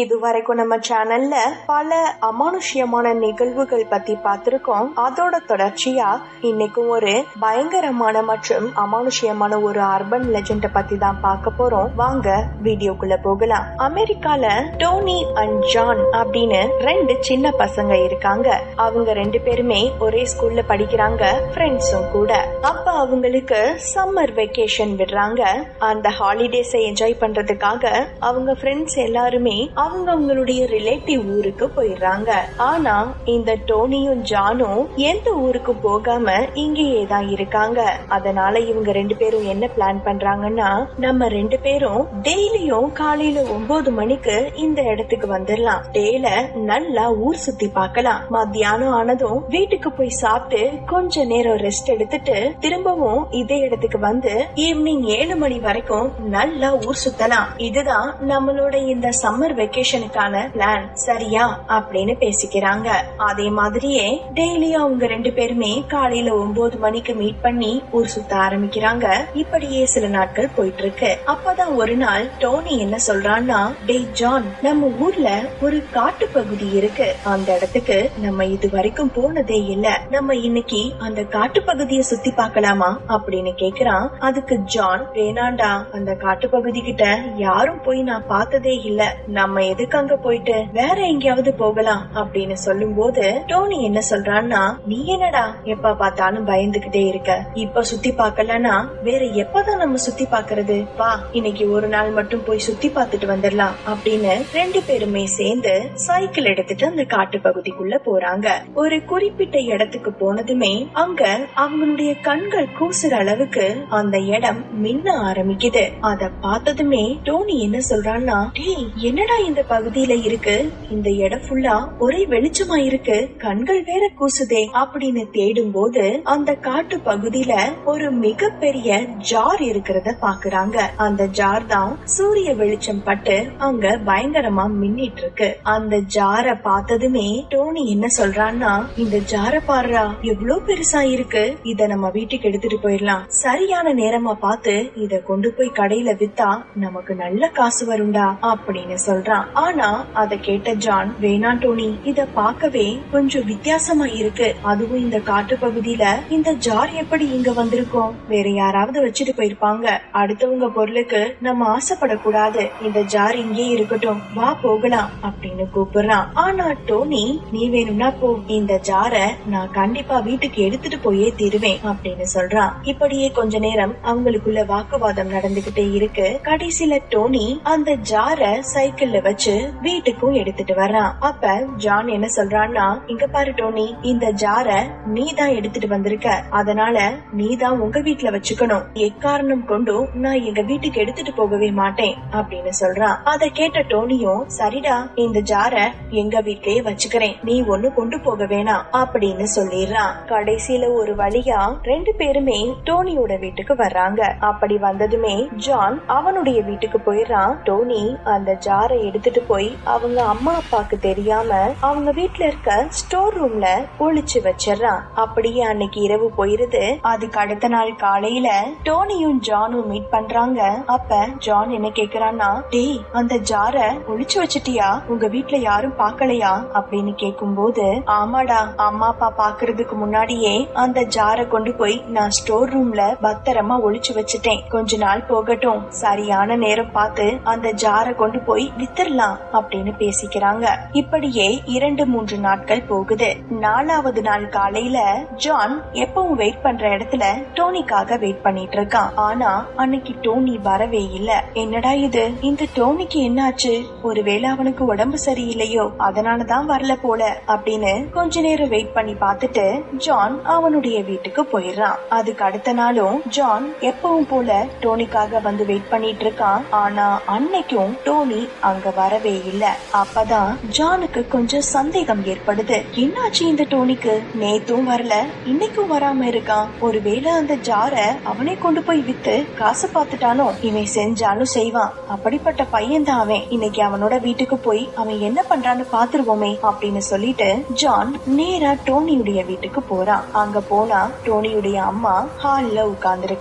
இதுவரைக்கும் நம்ம சேனல்ல பல அமானுஷ்யமான நிகழ்வுகள் பத்தி பார்த்திருக்கோம். அதோட தொடர்ச்சியா இன்னைக்கும் ஒரு பயங்கரமான மற்றும் அமானுஷ்யமான ஒரு அர்பன் லெஜெண்ட பத்தி தான் பார்க்க போறோம். வாங்க வீடியோக்குள்ள போகலாம். அமெரிக்கால டோனி அண்ட் ஜான் அப்படின்னு ரெண்டு சின்ன பசங்க இருக்காங்க. அவங்க ரெண்டு பேருமே ஒரே ஸ்கூல்ல படிக்கிறாங்க ஃப்ரெண்ட்ஸும் கூட. அப்ப அவங்களுக்கு சம்மர் வெக்கேஷன் விடுறாங்க. அந்த ஹாலிடேஸை என்ஜாய் பண்றதுக்காக அவங்க ஃப்ரெண்ட்ஸ் எல்லாருமே அவங்க அவங்களுடைய ரிலேட்டிவ் ஊருக்கு போயிடுறாங்க. ஆனா இந்த டோனியும் ஜானும் எந்த ஊருக்கு போகாம இங்கேயே தான் இருக்காங்க. அதனால இவங்க ரெண்டு பேரும் என்ன பிளான் பண்றாங்கன்னா நம்ம ரெண்டு பேரும் டெய்லியும் காலையில ஒன்பது மணிக்கு இந்த இடத்துக்கு வந்துடலாம். டேல நல்லா ஊர் சுத்தி பார்க்கலாம். மத்தியானம் ஆனதும் வீட்டுக்கு போய் சாப்பிட்டு கொஞ்ச நேரம் ரெஸ்ட் எடுத்துட்டு திரும்பவும் இதே இடத்துக்கு வந்து ஈவினிங் ஏழு மணி வரைக்கும் நல்லா ஊர் சுத்தலாம். இதுதான் நம்மளோட இந்த சம்மர் வெக்கேஷனுக்கான பிளான் சரியா அப்படின்னு பேசிக்கிறாங்க. அதே மாதிரியே டெய்லி அவங்க ரெண்டு பேருமே காலையில ஒன்பது மணிக்கு மீட் பண்ணி ஊர் சுத்த ஆரம்பிக்கிறாங்க. இப்படியே சில நாட்கள் போயிட்டு இருக்கு அப்பதான் ஒரு நாள் டோனி என்ன சொல்றான்னா டே ஜான் நம்ம ஊர்ல ஒரு காட்டு பகுதி இருக்கு. அந்த இடத்துக்கு நம்ம இது வரைக்கும் போனதே இல்ல. நம்ம இன்னைக்கு அந்த காட்டு பகுதியை சுத்தி பாக்கலாமா அப்படின்னு கேக்குறான். அதுக்கு ஜான் வேணாண்டா அந்த காட்டு பகுதி கிட்ட யாரும் போய் நான் பார்த்ததே இல்ல. நம்ம எதுக்கு அங்க போயிட்டு வேற எங்கேயாவது போகலாம் அப்படின்னு சொல்லும் போது டோனி என்ன சொல்றான்னா நீ என்னடா எப்ப பார்த்தாலும் பயந்துகிட்டே இருக்க? இப்ப சுத்தி பாக்கலன்னா வேற எப்பதான் நம்ம சுத்தி பாக்குறது வா இன்னைக்கு ஒரு நாள் மட்டும் போய் சுத்தி பார்த்துட்டு வந்துடலாம் அப்படின்னு ரெண்டு பேருமே சேர்ந்து சைக்கிள் எடுத்துட்டு அந்த காட்டு பகுதிக்குள்ள போறாங்க. ஒரு குறிப்பிட்ட இடத்துக்கு போனதுமே அங்க அவங்களுடைய கண்கள் கூசுற அளவுக்கு அந்த இடம் மின்ன ஆரம்பிக்குது. அத பார்த்ததுமே டோனி என்ன சொல்றான்னா டேய் என்னடா இந்த பகுதியில இருக்கு. இந்த இடம் ஃபுல்லா ஒரே வெளிச்சமா இருக்கு. கண்கள் வேற கூசுதே அப்படின்னு தேடும் போது அந்த காட்டு பகுதியில ஒரு மிகப்பெரிய ஜார் இருக்கிறத பாக்குறாங்க. அந்த ஜார் தான் சூரிய வெளிச்சம் பட்டு அங்க பயங்கரமா மின்னிட்டு இருக்கு. அந்த ஜார பார்த்ததுமே டோனி என்ன சொல்றான்னா இந்த ஜார பாடுறா எவ்வளவு பெருசா இருக்கு. இத நம்ம வீட்டுக்கு எடுத்துட்டு போயிடலாம். சரியான நேரமா பார்த்து இத கொண்டு போய் கடையில வித்தா நமக்கு நல்ல காசு வரும்டா அப்படின்னு சொல்றான் ஆனா அத கேட்ட ஜான் வேணா டோனி இத பார்க்கவே கொஞ்சம் வித்தியாசமா இருக்கு. அதுவும் இந்த காட்டு பகுதியில இந்த ஜார் எப்படி இங்க வந்திருக்கும்? வேற யாராவது வச்சுட்டு போயிருப்பாங்க. அடுத்தவங்க பொருளுக்கு நம்ம ஆசைப்படக்கூடாது. இந்த ஜார் இங்கே இருக்கட்டும். வா போகலாம் அப்படின்னு கூப்பிடுறான். ஆனா டோனி நீ வேணும்னா போ. இந்த ஜார நான் கண்டிப்பா வீட்டுக்கு எடுத்துட்டு போயே தீருவேன் அப்படின்னு சொல்றான். இப்படியே கொஞ்ச நேரம் அவங்களுக்குள்ள வாக்குவாதம் நடந்துகிட்டே இருக்கு. கடைசியில டோனி அந்த ஜார சைக்கிள்ல வச்சு வீட்டுக்கும் எடுத்துட்டு வர்றான். அப்ப ஜான் என்ன சொல்றான்னா இங்க பாரு டோனி இந்த ஜார நீ தான் எடுத்துட்டு வந்திருக்க. அதனால நீ தான் உங்க வீட்டுல வச்சுக்கணும். எக்காரணம் கொண்டும் நான் எங்க வீட்டுக்கு எடுத்துட்டு போகவே மாட்டேன் அப்படின்னு சொல்றான். அத கேட்ட டோனியும் சரிடா இந்த ஜார எங்க வீட்லயே வச்சுக்கிறேன். நீ ஒண்ணு கொண்டு போக வேணாம் அப்படின்னு சொல்லிடுறான். கடைசியில ஒரு வழியா ரெண்டு பேருமே டோனியோட வீட்டுக்கு வர்றாங்க. அப்படி வந்ததுமே ஜான் அவனுடைய வீட்டுக்கு போயிடுறான். டோனி அந்த ஜாரை எடுத்துட்டு போய் அவங்க அம்மா அப்பாக்கு தெரியாம அவங்க வீட்ல இருக்க ஸ்டோர் ரூம்ல ஒளிச்சு வச்சிடறான். அப்படியே அன்னைக்கு இரவு போயிருது. அதுக்கு அடுத்த நாள் காலையில டோனியும் ஜானும் மீட் பண்றாங்க. அப்ப ஜான் என்ன கேக்குறான்னா டேய் அந்த ஜார ஒளிச்சு வச்சிட்டியா? உங்க வீட்ல யாரும் பாக்கலையா? அப்படின்னு கேக்கும்போது ஆமாடா அம்மா அப்பா பாக்குறதுக்கு முன்னாடியே அந்த ஜார கொண்டு போய் நான் ஸ்டோர் ரூம்ல பத்திரமா ஒளிச்சு வச்சுட்டேன். கொஞ்ச நாள் போகட்டும். சரியான நேரம் பார்த்து அந்த ஜார கொண்டு போய் வந்துடலாம் அப்படின்னு பேசிக்கிறாங்க. இப்படியே இரண்டு மூன்று நாட்கள் போகுது. நாலாவது நாள் காலையில ஜான் எப்பவும் வெயிட் பண்ற இடத்துல டோனிக்காக வெயிட் பண்ணிட்டு இருக்கான். ஆனா அன்னைக்கு டோனி வரவே இல்ல. என்னடா இது? இந்த டோனிக்கு என்னாச்சு? ஒருவேளை அவனுக்கு உடம்பு சரியில்லையோ? அதனாலதான் வரல போல அப்படின்னு கொஞ்ச நேரம் வெயிட் பண்ணி பார்த்துட்டு ஜான் அவனுடைய வீட்டுக்கு போயிடுறான். அதுக்கு அடுத்த நாளும் ஜான் எப்பவும் போல டோனிக்காக வந்து வெயிட் பண்ணிட்டு இருக்கான். ஆனா அன்னைக்கும் டோனி அங்க வரவே இல்ல. அப்பதான் ஜானுக்கு கொஞ்சம் சந்தேகம் ஏற்படுது. என்னாச்சு இந்த டோனிக்கு? நேத்தும் வரல இன்னைக்கும் வராம இருக்கான். ஒருவேளை அந்த ஜார அவனே கொண்டு போய் வித்து காசு பாத்துட்டானோ? இவன் செஞ்சாலும் செய்வான். அப்படிப்பட்ட பையன் தான் அவன். இன்னைக்கு அவனோட வீட்டுக்கு போய் அவன் என்ன பண்றான்னு பாத்துருவோமே அப்படின்னு சொல்லிட்டு ஜான் நேரா டோனியுடைய வீட்டுக்கு போறான். அங்க போனா டோனியுடைய அம்மா ஹால்ல உட்கார்ந்து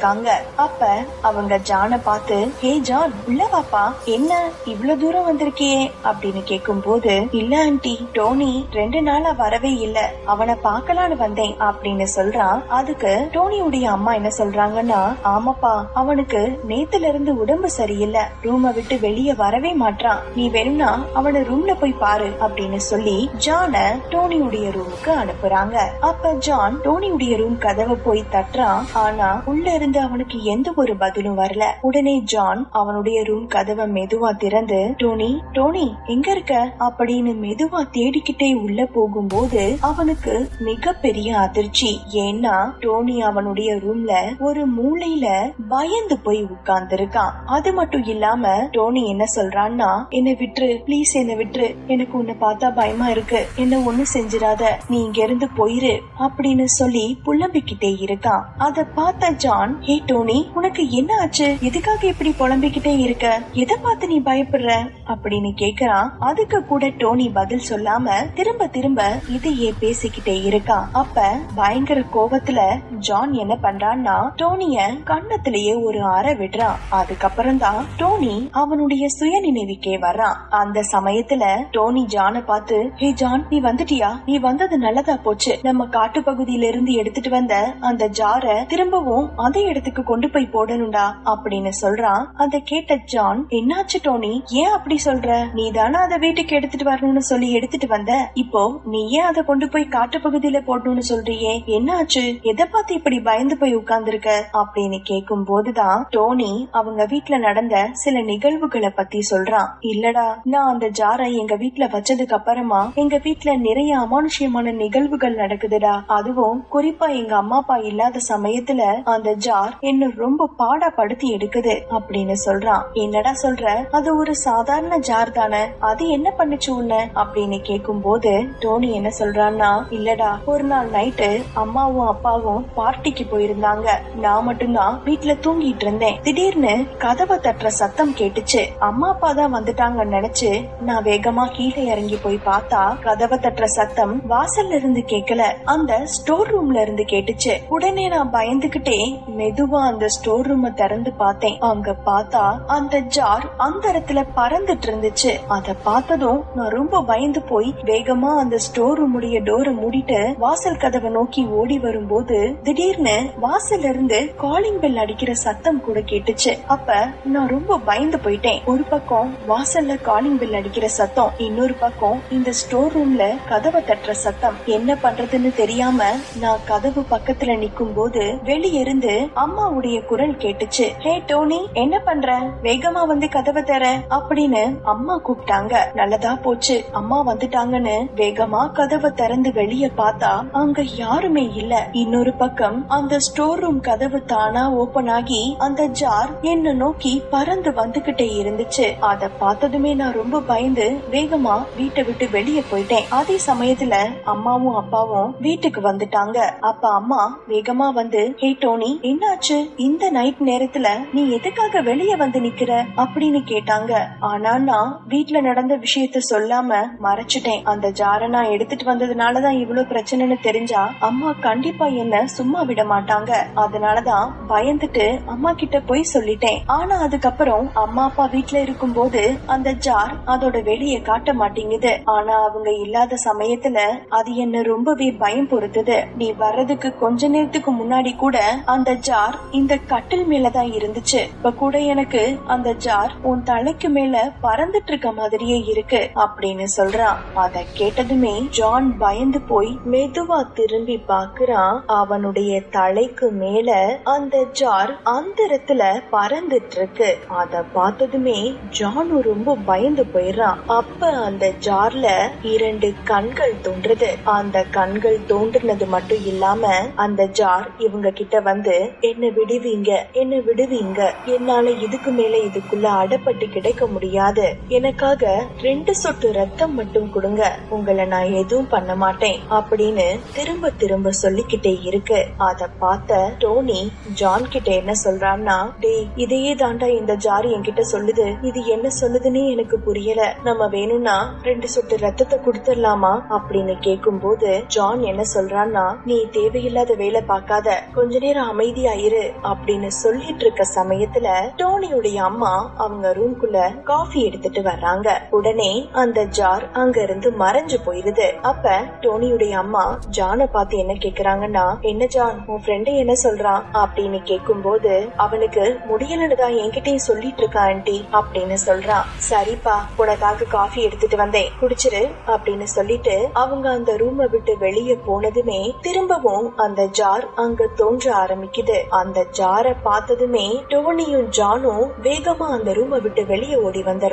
அப்ப அவங்க ஜான பார்த்து ஹே ஜான் உள்ள வாப்பா. என்ன? இவ்வளவு தூரம் வந்து வந்திருக்கியே அப்படின்னு கேக்கும் போது இல்ல ஆண்டி டோனி ரெண்டு நாளா வரவே இல்ல. அவனை பாக்கலான்னு வந்தேன் அப்படின்னு சொல்றான் அதுக்கு டோனியுடைய அம்மா என்ன சொல்றாங்கன்னா ஆமாப்பா அவனுக்கு நேத்துல இருந்து உடம்பு சரியில்லை. ரூமை விட்டு வெளியே வரவே மாட்டான் நீ வேணும்னா அவனை ரூம்ல போய் பாரு அப்படின்னு சொல்லி ஜான டோனியுடைய ரூமுக்கு அனுப்புறாங்க. அப்ப ஜான் டோனியுடைய ரூம் கதவை போய் தட்டுறான் ஆனா உள்ள இருந்து அவனுக்கு எந்த ஒரு பதிலும் வரல. உடனே ஜான் அவனுடைய ரூம் கதவை மெதுவா திறந்து டோனி டோனி எங்க இருக்க? அப்படின்னு மெதுவா தேடிக்கிட்டே உள்ள போகும்போது அவனுக்கு மிகப்பெரிய அதிர்ச்சி. ஏன்னா டோனி அவனுடைய ரூம்ல ஒரு மூலையில பயந்து போய் உட்கார்ந்து இருக்கான் அது மட்டும் இல்லாம டோனி என்ன சொல்றான்னா என்ன விட்டுரு ப்ளீஸ் என்ன விட்டுரு. எனக்கு உன்னை பார்த்தா பயமா இருக்கு. என்ன ஒண்ணு செஞ்சிடாத. நீ இங்க இருந்து போயிரு அப்படின்னு சொல்லி புலம்பிக்கிட்டே இருக்கான். அத பார்த்த ஜான் ஹே டோனி உனக்கு என்ன ஆச்சு? எதுக்காக இப்படி புலம்பிக்கிட்டே இருக்க? எதை பார்த்து நீ பயப்படுற? அப்படின்னு கேக்குறான். அதுக்கு கூட டோனி பதில் சொல்லாம திரும்ப திரும்ப இதையே பேசிக்கிட்டே இருக்கான் அப்ப பயங்கர கோபத்துல ஜான் என்ன பண்றான்னா டோனிய கண்ணத்திலேயே ஒரு அறை விடுறான் அதுக்கப்புறம் தான் டோனி அவனுடைய சுய நினைவுக்கே வர்றான் அந்த சமயத்துல டோனி ஜான பார்த்து ஹே ஜான் நீ வந்துட்டியா? நீ வந்தது நல்லதா போச்சு. நம்ம காட்டு பகுதியில இருந்து எடுத்துட்டு வந்த அந்த ஜார திரும்பவும் அதே இடத்துக்கு கொண்டு போய் போடணும்டா. அப்படின்னு சொல்றான். அத கேட்ட ஜான் என்னாச்சு டோனி? ஏன் அப்படி சொல்ற? நீ தானே அதை வீட்டுக்கு எடுத்துட்டு வரணும்னு சொல்லி எடுத்துட்டு வந்த? இப்போ நீ ஏன் அதை கொண்டு போய் காட்டு பகுதியில போடணும்னு சொல்றியே. என்னாச்சு எதை பார்த்து இப்படி பயந்து போய் உட்கார்ந்துருக்க? அப்படின்னு கேக்கும் போதுதான் டோனி அவங்க வீட்டுல நடந்த சில நிகழ்வுகளை பத்தி சொல்றான். இல்லடா நான் அந்த ஜாரை எங்க வீட்டுல வச்சதுக்கு அப்புறமா எங்க வீட்டுல நிறைய அமானுஷ்யமான நிகழ்வுகள் நடக்குதுடா. அதுவும் குறிப்பா எங்க அம்மா அப்பா இல்லாத சமயத்துல அந்த ஜார் என்ன ரொம்ப பாடப்படுத்தி எடுக்குது அப்படின்னு சொல்றான். என்னடா சொல்ற? அது ஒரு சாதாரண ஜார் தானே? அது என்ன பண்ணுச்சு உன்ன? அப்படின்னு கேக்கும் போது டோனி என்ன சொல்றான்னா இல்லடா. ஒரு நாள் நைட்டு அம்மாவும் அப்பாவும் பார்ட்டிக்கு போயிருந்தாங்க. நான் மட்டும்தான் வீட்ல தூங்கிட்டு இருந்தேன். திடீர்னு கதவை தட்டுற சத்தம் கேட்டுச்சு. அம்மா அப்பா தான் வந்துட்டாங்கன்னு நினைச்சு நான் வேகமா கீழே இறங்கி போய் பார்த்தா கதவை தட்டுற சத்தம் வாசல்ல இருந்து கேக்கல. அந்த ஸ்டோர் ரூம்ல இருந்து கேட்டுச்சு. உடனே நான் பயந்துகிட்டே மெதுவா அந்த ஸ்டோர் ரூமை திறந்து பார்த்தேன். அங்க பார்த்தா அந்த ஜார் அந்த இடத்துல பறந்துட்டு இருந்துச்சு. அத பார்த்ததும் நான் ரொம்ப பயந்து போய் வேகமா அந்த ஸ்டோர் ரூமுடைய டோரை மூடிட்டு வாசல் கதவை நோக்கி ஓடி வரும்போது திடீர்னு வாசல்ல இருந்து காலிங் பெல் அடிக்கிற சத்தம் கூட கேட்டுச்சு. அப்ப நான் ரொம்ப பயந்து போயிட்டேன். ஒரு பக்கம் வாசல்ல காலிங் பெல் அடிக்கிற சத்தம் இன்னொரு பக்கம் இந்த ஸ்டோர் ரூம்ல கதவை தட்டுற சத்தம். என்ன பண்றதுன்னு தெரியாம நான் கதவு பக்கத்துல நிக்கும் போது வெளியிருந்து அம்மாவுடைய குரல் கேட்டுச்சு. ஹே டோனி என்ன பண்ற? வேகமா வந்து கதவை தர அப்படின்னு அம்மா கூப்பிட்டாங்க. நல்லதா போச்சு. அம்மா வந்துட்டாங்கன்னு வேகமா கதவை திறந்து வெளிய பார்த்தா அங்க யாருமே இல்ல. இன்னொரு பக்கம் அந்த ஸ்டோர் ரூம் கதவு தானா ஓபன் ஆகி அந்த ஜார் என்ன நோக்கி பறந்து வந்துகிட்டே இருந்துச்சு. அத பார்த்ததுமே நான் ரொம்ப பயந்து வேகமா வீட்டை விட்டு வெளிய போயிட்டேன். அதே சமயத்துல அம்மாவும் அப்பாவும் வீட்டுக்கு வந்துட்டாங்க. அப்ப அம்மா வேகமா வந்து ஹே டோனி என்னாச்சு? இந்த நைட் நேரத்துல நீ எதுக்காக வெளிய வந்து நிக்கிற? அப்படின்னு கேட்டாங்க. ஆனா ஆனா வீட்ல நடந்த விஷயத்த சொல்லாம மறைச்சிட்டேன். அந்த ஜார நான் எடுத்துட்டு வந்ததுனாலதான் இவ்வளவு பிரச்சனைன்னு தெரிஞ்சா அம்மா கண்டிப்பா என்ன சும்மா விட மாட்டாங்க. அதனாலதான் பயந்துட்டு அம்மா கிட்ட போய் சொல்லிட்டேன். ஆனா அதுக்கப்புறம் அம்மா அப்பா வீட்ல இருக்கும்போது அந்த ஜார் அதோட வெளிய காட்ட மாட்டேங்குது. ஆனா அவங்க இல்லாத சமயத்துல அது என்ன ரொம்பவே பயம் பொறுத்தது. நீ வர்றதுக்கு கொஞ்ச நேரத்துக்கு முன்னாடி கூட அந்த ஜார் இந்த கட்டில் மேலதான் இருந்துச்சு. இப்ப கூட எனக்கு அந்த ஜார் உன் தலைக்கு மேல பறந்துட்டு இருக்க மாதிரியே இருக்கு அப்படின்னு சொல்றான் அத கேட்டதுமே ஜான் பயந்து போய் மெதுவா திரும்பி பாக்குறான் அவனுடைய தலைக்கு மேல அந்த ஜார் அந்தரத்துல பறந்துட்டு இருக்கு அத பார்த்ததுமே ஜானு ரொம்ப பயந்து போயிடுறான் அப்ப அந்த ஜார்ல இரண்டு கண்கள் தோன்றுது. அந்த கண்கள் தோன்றுனது மட்டும் இல்லாம அந்த ஜார் இவங்க கிட்ட வந்து என்ன விடுவீங்க? என்ன விடுவீங்க? என்னால இதுக்கு மேல இதுக்குள்ள அடப்பட்டு கிடைக்க முடியாது. எனக்காக ரெண்டு சொட்டு ரத்தம் மட்டும் கொடுங்க. உங்களை நான் எதுவும் பண்ண மாட்டேன் அப்படின்னு திரும்ப திரும்ப சொல்லிக்கிட்டே இருக்கு. அத பார்த்த டோனி ஜான் கிட்ட என்ன சொல்றான்னா டேய் இதையே தாண்டா இந்த ஜாரி என்கிட்ட சொல்லுது. இது என்ன சொல்லுதுன்னே எனக்கு புரியல. நம்ம வேணும்னா ரெண்டு சொட்டு ரத்தத்தை கொடுத்துடலாமா? அப்படின்னு கேக்கும் போது ஜான் என்ன சொல்றான்னா நீ தேவையில்லாத வேலை பார்க்காத. கொஞ்ச நேரம் அமைதியா இரு அப்படின்னு சொல்லிட்டு இருக்க சமயத்துல டோனியுடைய அம்மா அவங்க ரூம்குள்ள காஃபி எடுத்துட்டு வர்றாங்க. உடனே அந்த ஜார் அங்க இருந்து மறைஞ்சு போயிருது. அப்ப டோனியுடைய அம்மா ஜான பார்த்து என்ன கேக்குறாங்கன்னா என்ன ஜான் உன் ஃப்ரெண்டு என்ன சொல்றான்? அப்படின்னு கேக்கும்போது அவனுக்கு முடியலன்னு தான் என்கிட்டயும் சொல்லிட்டு இருக்கா ஆண்டி அப்படின்னு சொல்றான் சரிப்பா உனக்காக காஃபி எடுத்துட்டு வந்தேன். குடிச்சிரு அப்படின்னு சொல்லிட்டு அவங்க அந்த ரூமை விட்டு வெளியே போனதுமே திரும்பவும் அந்த ஜார் அங்க தோன்ற ஆரம்பிக்குது. அந்த ஜார பார்த்ததுமே டோனியும் ஜானும் வேகமா அந்த ரூமை விட்டு வெளியே ஓடி வந்துடுறாங்க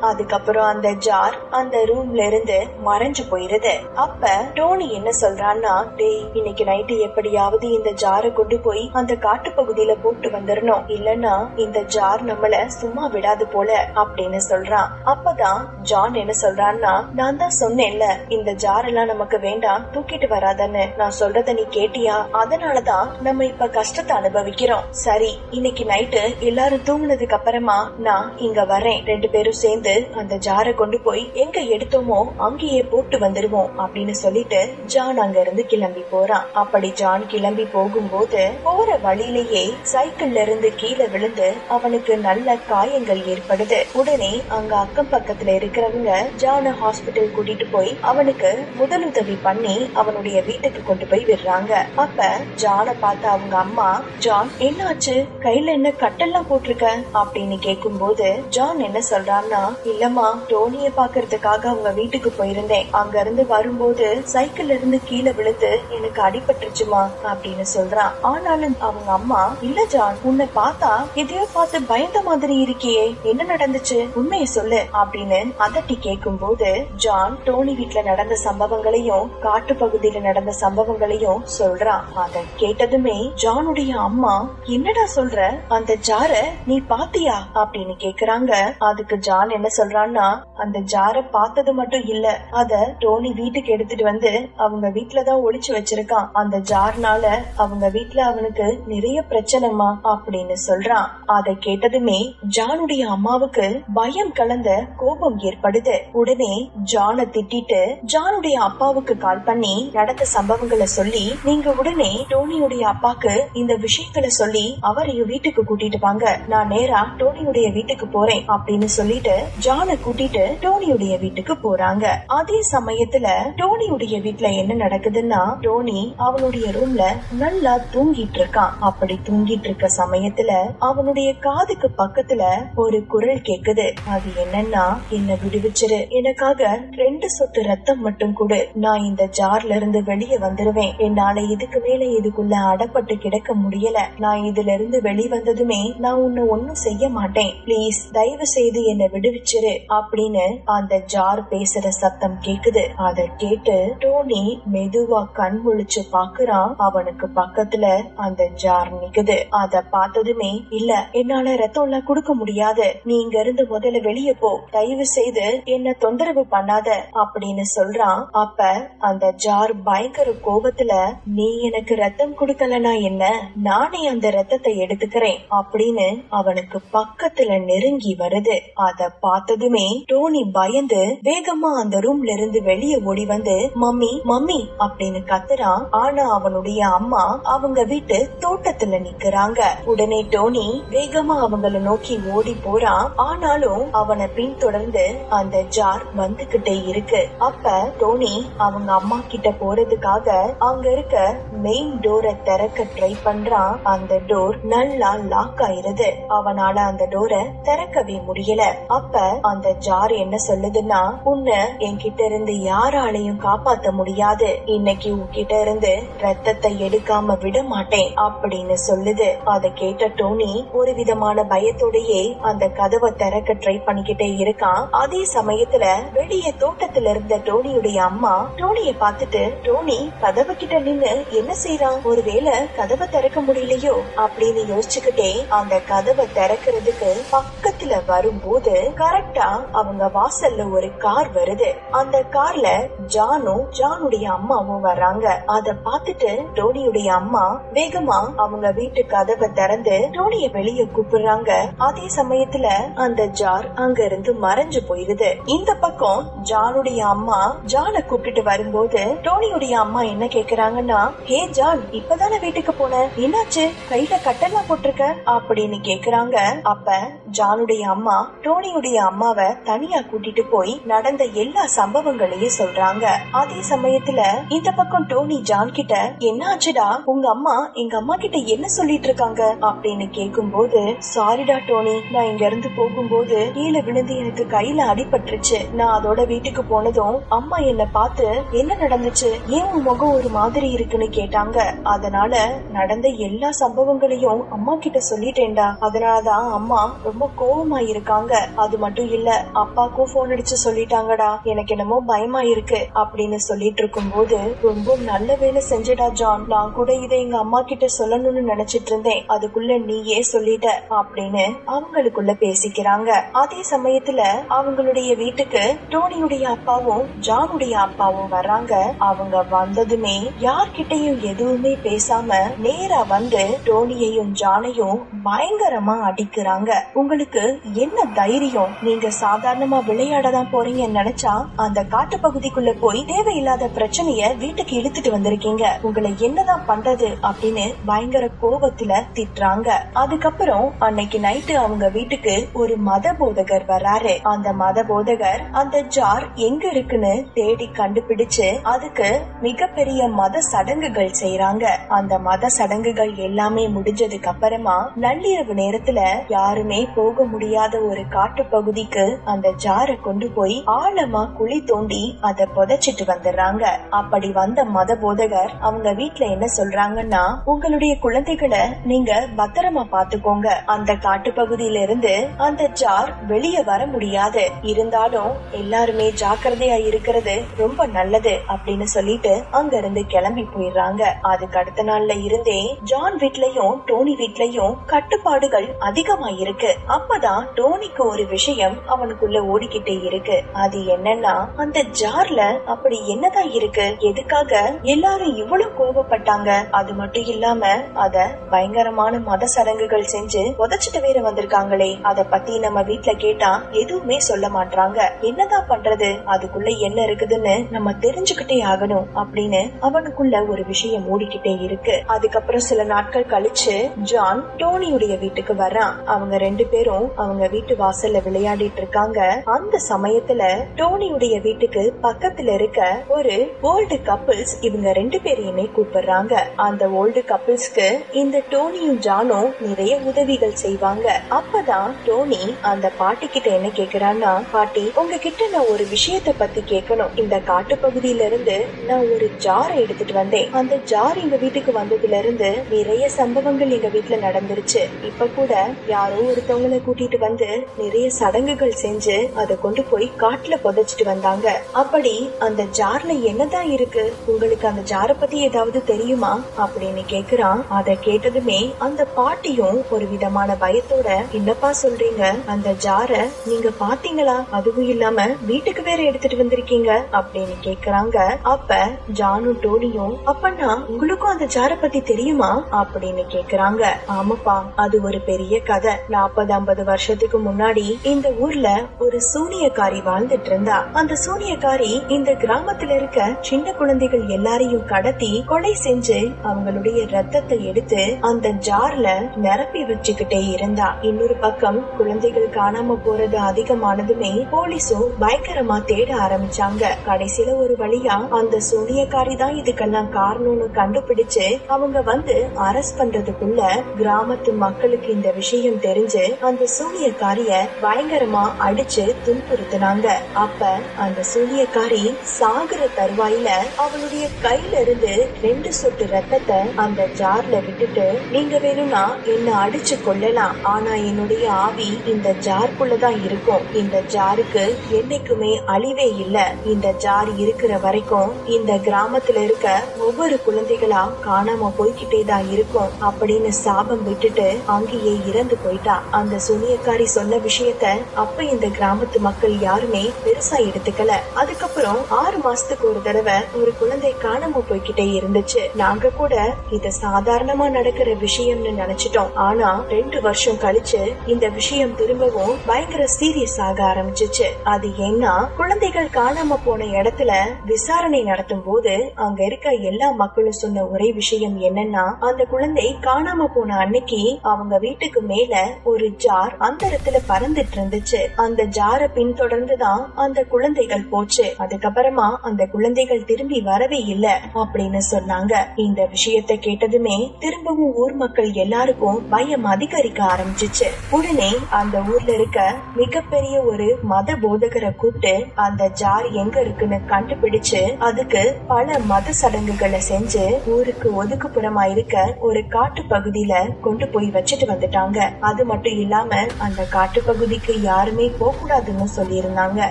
அதுக்கப்புறம் அந்த ஜார் அந்த ரூம்ல இருந்து மறைஞ்சு போயிருது. அப்ப டோனி என்ன சொல்றான்னா டேய் இன்னைக்கு நைட்டு எப்படியாவது இந்த ஜாரை கொண்டு போய் அந்த காட்டு பகுதியில போட்டு வந்துடணும் இல்லன்னா இந்த ஜார் நம்மள சும்மா விடாது போல அப்படின்னு சொல்றான். அப்பதான் ஜான் என்ன சொல்றான்னா நான் தான் சொன்னேன்ல இந்த ஜார் எல்லாம் நமக்கு வேண்டாம் தூக்கிட்டு வராதன்னு. நான் சொல்றத நீ கேட்டியா? அதனாலதான் நம்ம இப்ப கஷ்டத்தை அனுபவிக்கிறோம். சரி இன்னைக்கு நைட்டு எல்லாரும் தூங்குனதுக்கு அப்புறமா நான் இங்க வரேன். ரெண்டு பேரும் சேர்ந்து அந்த ஜாரை கொண்டு போய் எங்க எடுத்தோமோ அங்கேயே போட்டு வந்துருவோம் அப்படின்னு சொல்லிட்டு ஜான் அங்க இருந்து கிளம்பி போறான். அப்படி ஜான் கிளம்பி போகும்போது போற வழியிலேயே சைக்கிள்ல இருந்து கீழே விழுந்து அவனுக்கு நல்ல காயங்கள் ஏற்படுது. உடனே அங்க அக்கம் பக்கத்துல இருக்கிறவங்க ஜான ஹாஸ்பிட்டல் கூட்டிட்டு போய் அவனுக்கு முதலுதவி பண்ணி அவனுடைய வீட்டுக்கு கொண்டு போய் விடுறாங்க. அப்ப ஜான பார்த்த அவங்க அம்மா ஜான் என்னாச்சு? கையில என்ன கட்டெல்லாம் போட்டிருக்க? அப்படின்னு கேக்கும்போது ஜான் என்ன சொல்றான்னா இல்லம்மா டோனிய பாக்குறதுக்காக அவங்க வீட்டுக்கு போயிருந்தேன். அங்க இருந்து வரும்போது சைக்கிள் இருந்து கீழே விழுந்து எனக்கு அடிபட்டுருச்சுமா அப்படின்னு சொல்றான். ஆனாலும் அவங்க அம்மா இல்ல ஜான் உன்னை பார்த்தா எதையோ பார்த்து பயந்த மாதிரி இருக்கியே. என்ன நடந்துச்சு? உண்மையை சொல்லு. அப்படின்னு அதட்டி கேக்கும்போது ஜான் டோனி வீட்டுல நடந்த சம்பவங்களையும் காட்டு பகுதியில நடந்த சம்பவங்களையும் சொல்றான். அத கேட்டதுமே ஜானுடைய அம்மா என்னடா சொல்ற? அந்த ஜார நீ பாத்தியா? அப்படின்னு கேக்குறாங்க. அதுக்கு ஜான் என்ன சொல்றான்னா அந்த ஜார பார்த்தது மட்டும் இல்ல அத டோனி வீட்டுக்கு எடுத்துட்டு வந்து அவங்க வீட்டுலதான் ஒளிச்சு வச்சிருக்கான். அந்த ஜார்னால அவங்க வீட்டுல அவனுக்கு நிறைய பிரச்சனைமா அப்படின்னு சொல்றான். அதை கேட்டதுமே ஜானுடைய அம்மாவுக்கு பயம் கலந்த கோபம் ஏற்படுது. உடனே ஜான திட்டிட்டு ஜானுடைய அப்பாவுக்கு கால் பண்ணி நடந்த சம்பவங்களை சொல்லி நீங்க உடனே டோனியுடைய அப்பாக்கு இந்த விஷயங்களை சொல்லி அவரையும் வீட்டுக்கு கூட்டிட்டு வாங்க. நான் நேரா டோனியுடைய வீட்டுக்கு போறேன் அப்படின்னு சொல்லிட்டு ஜான கூட்டிட்டு டோனியுடைய வீட்டுக்கு போறாங்க. அதே சமயத்துல டோனியுடைய வீட்டுல என்ன நடக்குதுன்னா டோனி அவனுடைய ரூம்ல நல்லா தூங்கிட்டு இருக்கான். அப்படி தூங்கிட்டு இருக்க சமயத்துல அவனுடைய காதுக்கு பக்கத்துல ஒரு குரல் கேக்குது. அது என்னன்னா என்ன விடுவிச்சிரு. எனக்காக ரெண்டு சொட்டு ரத்தம் மட்டும் கொடு. நான் இந்த ஜார்ல இருந்து வெளியே வந்துருவேன். என்னால இதுக்கு மேல இதுக்குள்ள அடப்பட்டு கிடக்க முடியல. நான் இதுல இருந்து வெளி வந்ததுமே நான் உன்னை ஒன்னும் செய்ய மாட்டேன். ப்ளீஸ் தயவு செய்து என்ன விடுவிச்சிரு அப்படின்னு அந்த ஜார் பேசுற சத்தம் கேக்குது. அத கேட்டு டோனி மெதுவா கண் முழிச்சு பாக்குறான். அவனுக்கு பக்கத்துல அந்த ஜார் நிக்குது. அத பார்த்ததுமே இல்ல என்னால ரத்தம் எல்லாம் கொடுக்க முடியாது. நீ இங்க இருந்து முதல்ல வெளியே போ. தயவு செய்து என்ன தொந்தரவு பண்ணாத அப்படின்னு சொல்றான். அப்ப அந்த ஜார் பயங்கர கோபத்துல நீ எனக்கு ரத்தம் கொடுக்கலனா என்ன? நானே அந்த ரத்தத்தை எடுத்துக்கிறேன் அப்படின்னு அவனுக்கு பக்கத்துல நெருங்கி வருது. அத பார்த்ததுமே டோனி பயந்து வேகமா அந்த ரூம்ல இருந்து வெளியே ஓடி வந்து மம்மி மம்மி அப்படின்னு கத்துறான் ஆனா அவனுடைய அம்மா அவங்க வீட்டு தோட்டத்துல நிக்கிறாங்க. உடனே டோனி வேகமா அவங்கள நோக்கி ஓடி போறான் ஆனாலும் அவனை பின்தொடர்ந்து அந்த ஜார் வந்துகிட்டே இருக்கு. அப்ப டோனி அவங்க அம்மா கிட்ட போறதுக்காக அங்க இருக்க மெயின் டோரை திறக்க ட்ரை பண்றான் அந்த டோர் நல்லா லாக் ஆயிருது. அவனால அந்த டோரை திறக்கவே முடியல. அப்ப அந்த ஜார் என்ன சொல்லுதுன்னா உன்னை என்கிட்ட இருந்து யாராலையும் காப்பாத்த முடியாது. இன்னைக்கு உன்கிட்ட இருந்து ரத்தத்தை எடுக்காம விட மாட்டேன். அப்படின்னு சொல்லுது. அதை கேட்ட டோனி ஒரு விதமான பயத்தோடயே அந்த கதவை திறக்க ட்ரை பண்ணிக்கிட்டே இருக்கான். அதே சமயத்துல வெளியே தோட்டத்துல இருந்த டோனியுடைய அம்மா டோனிய பார்த்துட்டு டோனி கதவு கிட்ட நின்னு என்ன செய்யறான் ஒருவேளை கதவை திறக்க முடியலையோ? அப்படின்னு யோசிச்சுக்கிட்டே அந்த கதவை திறக்கிறதுக்கு பக்கத்துல வரும்போது கரெக்டா அவங்க வாசல்ல ஒரு கார் வருது. அந்த கார்ல ஜானும் ஜானுடைய அம்மாவும் வர்றாங்க. அத பார்த்துட்டு டோனியுடைய அம்மா வேகமா அவங்க வீட்டு கதவை திறந்து டோனிய வெளியே கூப்பிடுறாங்க. அதே சமயத்துல அந்த ஜார் அங்க இருந்து மறைஞ்சு போயிருது. இந்த பக்கம் ஜானுடைய அம்மா ஜான கூப்பிட்டு வரும்போது டோனியுடைய அம்மா என்ன கேக்குறாங்கன்னா ஹே ஜான் இப்பதானே வீட்டுக்கு போன? என்னாச்சு? கையில கட்டெல்லாம் போட்டிருக்க? அப்படின்னு கேக்குறாங்க. அப்ப ஜானுடைய அம்மா டோனியுடைய அம்மாவை தனியா கூட்டிட்டு போய் நடந்த எல்லா சம்பவங்களையும் சொல்றாங்க. அதே சமயத்துல இந்த பக்கம் டோனி ஜான் கிட்ட என்ன ஆச்சுடா? உங்க அம்மா எங்க அம்மா கிட்ட என்ன சொல்லிட்டு இருக்காங்க? அப்படின்னு கேக்கும்போது சாரிடா டோனி நான் இங்க இருந்து போகும்போது கீழே விழுந்து எனக்கு கையில அடிபட்டுருச்சு. நான் அதோட வீட்டுக்கு போனதும் அம்மா என்ன பார்த்து என்ன நடந்துச்சு? ஏன் உன் முகம் ஒரு மாதிரி இருக்குன்னு கேட்டாங்க. அதனால நடந்த எல்லா சம்பவங்களையும் அம்மா கிட்ட சொல்லிட்டேன்டா. அதனாலதான் அம்மா ரொம்ப கோபமா இருக்காங்க அது மட்டும் இல்ல அப்பாக்கும் போன் அடிச்சு சொல்லிட்டாங்கடா. எனக்கு என்னமோ பயமா இருக்கு அப்படின்னு சொல்லிட்டு இருக்கும்போது ரொம்ப நல்ல வேலை செஞ்சடா ஜான். நான் கூட இதை எங்க அம்மா கிட்ட சொல்லணும்னு நினைச்சிட்டு இருந்தேன். அதுக்குள்ள நீயே சொல்லிட்ட அப்படின்னு அவங்களுக்குள்ள பேசிக்கிறாங்க. அதே சமயத்துல அவங்களுடைய வீட்டுக்கு டோனியுடைய அப்பாவும் ஜானுடைய அப்பாவும் வர்றாங்க. அவங்க வந்ததுமே யார்கிட்டயும் எதுவுமே பேசாம நேரா வந்து டோனியையும் ஜானையும் பயங்கரமா அடிக்கிறாங்க. உங்களுக்கு என்ன தைரியம். நீங்க சாதாரணமா விளையாட தான் போறீங்கன்னு நினைச்சா அந்த காட்டு பகுதிக்குள்ள போய் தேவையில்லாத பிரச்சனைய வீட்டுக்கு இழுத்துட்டு வந்திருக்கீங்க. உங்களை என்னதான் பண்றது அப்படின்னு பயங்கர கோபத்துல திட்டுறாங்க. அதுக்கப்புறம் அன்னைக்கு நைட்டு அவங்க வீட்டுக்கு ஒரு மத போதகர் வர்றாரு அந்த மத போதகர் அந்த ஜார் எங்க இருக்குன்னு தேடி கண்டுபிடிச்சு அதுக்கு மிகப்பெரிய மத சடங்குகள் செய்யறாங்க அந்த மத சடங்குகள் எல்லாமே முடிஞ்சதுக்கு அப்புறமா நள்ளிரவு நேரத்துல யாருமே போக முடியாத ஒரு காட்டு பகுதிக்கு அந்த ஜாரை கொண்டு போய் ஆழமா குழி தோண்டி அதை புதைச்சிட்டு வந்துடுறாங்க. அப்படி வந்த மத போதகர் அவங்க வீட்டுல என்ன சொல்றாங்கன்னா உங்களுடைய குழந்தைகளை நீங்க பத்திரமா பாத்துக்கோங்க அந்த காட்டு பகுதியில இருந்து அந்த ஜார் வெளியே வர முடியாது. இருந்தாலும் எல்லாருமே ஜாக்கிரதையா இருக்கிறது ரொம்ப நல்லது அப்படின்னு சொல்லிட்டு அங்க இருந்து கிளம்பி போயிடுறாங்க. அதுக்கு அடுத்த நாள்ல இருந்தே ஜான் வீட்லயும் டோனி வீட்லயும் கட்டுப்பாடுகள் அதிகமா இருக்கு அப்பதான் டோனிக்கு ஒரு விஷயம் அவனுக்குள்ள ஓடிக்கிட்டே இருக்கு. அது என்னன்னா அந்த ஜார்ல அப்படி என்னதான் இருக்கு? எதுக்காக எல்லாரும் இவ்வளவு கோபப்பட்டாங்க? அது மட்டும் இல்லாம அத பயங்கரமான மத சடங்குகள் செஞ்சு உதச்சிட்டு வேற வந்திருக்காங்களே. அத பத்தி நம்ம வீட்ல கேட்டா எதுவுமே சொல்ல மாட்டாங்க என்னதான் பண்றது? அதுக்குள்ள என்ன இருக்குதுன்னு நம்ம தெரிஞ்சுக்கிட்டே ஆகணும் அப்படின்னு அவனுக்குள்ள ஒரு விஷயம் ஓடிக்கிட்டே இருக்கு. அதுக்கப்புறம் சில நாட்கள் கழிச்சு ஜான் டோனியுடைய வீட்டுக்கு வர்றான் அவங்க ரெண்டு பேரும் அவங்க வீட்டு வாசல்ல விளையாடிட்டு இருக்காங்க. அந்த சமயத்துல டோனியுடைய வீட்டுக்கு பக்கத்துல இருக்க ஒரு ஓல்டு கப்பிள்ஸ் இவங்க ரெண்டு பேரையுமே கூப்பிடுறாங்க. அந்த ஓல்டு கப்பிள்ஸ்க்கு இந்த டோனியும் ஜானும் நிறைய உதவிகள் செய்வாங்க. அப்பதான் டோனி அந்த பாட்டி கிட்ட என்ன கேக்குறான்னா பாட்டி உங்ககிட்ட நான் ஒரு விஷயத்த பத்தி கேட்கணும். இந்த காட்டு பகுதியில இருந்து நான் ஒரு ஜாரை எடுத்துட்டு வந்தேன். அந்த ஜார் எங்க வீட்டுக்கு வந்ததுல இருந்து நிறைய சம்பவங்கள் எங்க வீட்டுல நடந்துருச்சு. இப்ப கூட யாரோ ஒருத்தவங்களை கூட்டிட்டு வந்து நிறைய சடங்குகள் செஞ்சு அதை கொண்டு போய் காட்டுல புதைச்சிட்டு வந்தாங்க. அப்படி அந்த ஜார்ல என்னதான் இருக்கு? உங்களுக்கு அந்த ஜாரை பத்தி ஏதாவது தெரியுமா? அப்படின்னு கேக்குறான். அதை கேட்டதுமே அந்த பாட்டியும் ஒரு விதமான பயத்தோட என்னப்பா சொல்றீங்க? அந்த ஜார நீங்க பாத்தீங்களா அதுவும் இல்லாம வீட்டுக்கு வேற எடுத்துட்டு வந்திருக்கீங்க? அப்படின்னு கேக்குறாங்க. அப்ப ஜானும் டோனியும் அப்பனா உங்களுக்கும் அந்த ஜார பத்தி தெரியுமா? அப்படின்னு கேக்குறாங்க. ஆமாப்பா அது ஒரு பெரிய கதை. நாற்பது ஐம்பது வருஷத்துக்கு முன்னாடி முன்னாடி இந்த ஊர்ல ஒரு சூனியக்காரி வாழ்ந்துட்டு இருந்தா அந்த சூனியக்காரி இந்த கிராமத்துல இருக்க சின்ன குழந்தைகள் எல்லாரையும் கடத்தி கொலை செஞ்சு அவங்களுடைய ரத்தத்தை எடுத்து அந்த ஜார்ல நிரப்பி வச்சுக்கிட்டே இருந்தா. இன்னொரு பக்கம் குழந்தைகள் காணாம போறது அதிகமானதுமே போலீஸும் பயங்கரமா தேட ஆரம்பிச்சாங்க. கடைசியில ஒரு வழியா அந்த சூனியக்காரி தான் இதுக்கெல்லாம் காரணம்னு கண்டுபிடிச்சு அவங்க வந்து அரெஸ்ட் பண்றதுக்குள்ள கிராமத்து மக்களுக்கு இந்த விஷயம் தெரிஞ்சு அந்த சூனியக்காரிய பயங்கரமா அடிச்சு துன்புறுத்தினாங்க. அப்ப அந்த சூழியக்காரி சாகுற தருவாயில அவளுடைய கையில இருந்து ரெண்டு சொட்டு ரத்தத்தை அந்த ஜார்ல விட்டுட்டு நீங்க வேணும்னா என்ன அடிச்சு கொள்ளலாம். ஆனா என்னுடைய ஆவி இந்த ஜார்க்குள்ளதான் இருக்கும். இந்த ஜாருக்கு என்னைக்குமே அழிவே இல்ல. இந்த ஜார் இருக்கிற வரைக்கும் இந்த கிராமத்துல இருக்க ஒவ்வொரு குழந்தைகளா காணாம போய்கிட்டே தான் இருக்கும். அப்படின்னு சாபம் விட்டுட்டு அங்கேயே இறந்து போயிட்டா. அந்த சுனியக்காரி சொன்ன விஷயத்த அப்ப இந்த கிராமத்து மக்கள் யாருமே பெருசா எடுத்துக்கல. அதுக்கப்புறம் ஆறு மாசத்துக்கு ஒரு தடவை ஒரு குழந்தை காணாம போய்கிட்டே இருந்துச்சு. நாங்க கூட இத சாதாரணமா நடக்கிற விஷயம்னு நினைச்சிட்டோம். ஆனா ரெண்டு வருஷம் கழிச்சு இந்த விஷயம் திரும்பவும் பயங்கர சீரியஸ் ஆக ஆரம்பிச்சிச்சு. அது ஏன்னா குழந்தைகள் காணாம போன இடத்துல விசாரணை நடத்தும் போது அங்க இருக்க எல்லா மக்களும் சொன்ன ஒரே விஷயம் என்னன்னா அந்த குழந்தை காணாம போன அன்னைக்கு அவங்க வீட்டுக்கு மேல ஒரு ஜார் அந்த இடத்துல பறந்துட்டு இருந்துச்சு அந்த ஜார பின்தொடர்ந்துதான் அந்த குழந்தைகள் போச்சு. அதுக்கப்புறமா அந்த குழந்தைகள் திரும்பி வரவே இல்ல அப்படின்னு சொன்னாங்க. இந்த விஷயத்தை கேட்டதுமே திரும்பவும் ஊர் மக்கள் எல்லாருக்கும் பயம் அதிகரிக்க ஆரம்பிச்சிச்சு. உடனே அந்த ஊர்ல இருக்க மிகப்பெரிய ஒரு மத போதகரை கூப்பிட்டு அந்த ஜார் எங்க இருக்குன்னு கண்டுபிடிச்சு அதுக்கு பல மத சடங்குகளை செஞ்சு ஊருக்கு ஒதுக்குப்புறமா இருக்க ஒரு காட்டு பகுதியில கொண்டு போய் வச்சுட்டு வந்துட்டாங்க. அது மட்டும் இல்லாம அந்த காட்டு பகுதிக்கு யாருமே போக கூடாதுன்னு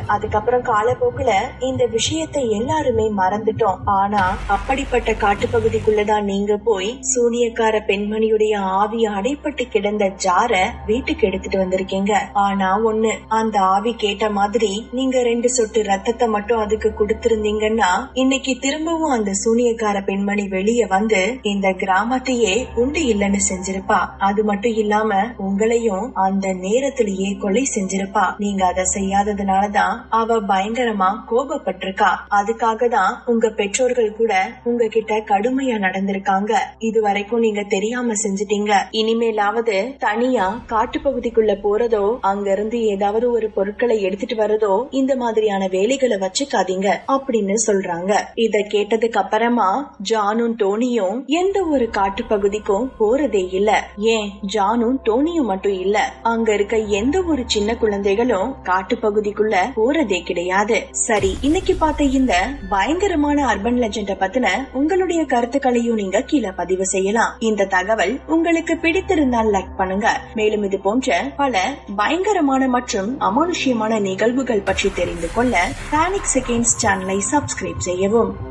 அதுக்கப்புறம் காலப்போக்குல இந்த விஷயத்தை எல்லாருமே மறந்துட்டோம். ஆனா அப்படிப்பட்ட காட்டுப்பகுதிக்குள்ளதான் நீங்க போய் சூனியக்கார பெண்மணியுடைய ஆவி அடைப்பட்டு கிடந்த ஜார வீட்டுக்கு எடுத்துட்டு வந்திருக்கீங்க. ஆனா ஒண்ணு அந்த ஆவி கேட்ட மாதிரி நீங்க ரெண்டு சொட்டு ரத்தத்தை மட்டும் அதுக்கு கொடுத்திருந்தீங்கன்னா இன்னைக்கு திரும்பவும் அந்த சூனியக்கார பெண்மணி வெளியே வந்து இந்த கிராமத்தையே உண்டு இல்லைன்னு செஞ்சிருப்பா. அது மட்டும் இல்லாம உங்களையும் அந்த நேரத்திலேயே கொலை செஞ்சிருப்பா. நீங்க அதை செய்யாததுனாலதான் அவ பயங்கரமா கோபப்பட்டிருக்கா. அதுக்காக தான் உங்க பெற்றோர்கள் கூட உங்ககிட்ட கடுமையா நடந்திருக்காங்க. இது வரைக்கும் நீங்க தெரியாம செஞ்சிட்டீங்க. இனிமேலாவது தனியா காட்டுப்பகுதிக்குள்ள போறதோ அங்க இருந்து ஏதாவது ஒரு பொருட்களை எடுத்துட்டு வரதோ இந்த மாதிரியான வேலைகளை வச்சுக்காதீங்க அப்படின்னு சொல்றாங்க. இத கேட்டதுக்கு அப்புறமா ஜானும் டோனியும் எந்த ஒரு காட்டுப்பகுதிக்கும் போறதே இல்ல. ஏன்? ஜானும் டோனியும் மட்டும் இல்ல. அங்க இருக்க எந்த எந்த ஒரு சின்ன குழந்தைகளும் காட்டுப்பகுதிக்குள்ள போறதே கிடையாது. சரி இன்னைக்கு பார்த்த இந்த பயங்கரமான அர்பன் லெஜண்ட பத்தின உங்களுடைய கருத்துக்களையும் நீங்க கீழே பதிவு செய்யலாம். இந்த தகவல் உங்களுக்கு பிடித்திருந்தால் லைக் பண்ணுங்க. மேலும் இது போன்ற பல பயங்கரமான மற்றும் அமானுஷ்யமான நிகழ்வுகள் பற்றி தெரிந்து கொள்ள பேனிக் செகண்ட்ஸ் சேனலை சப்ஸ்கிரைப் செய்யவும்.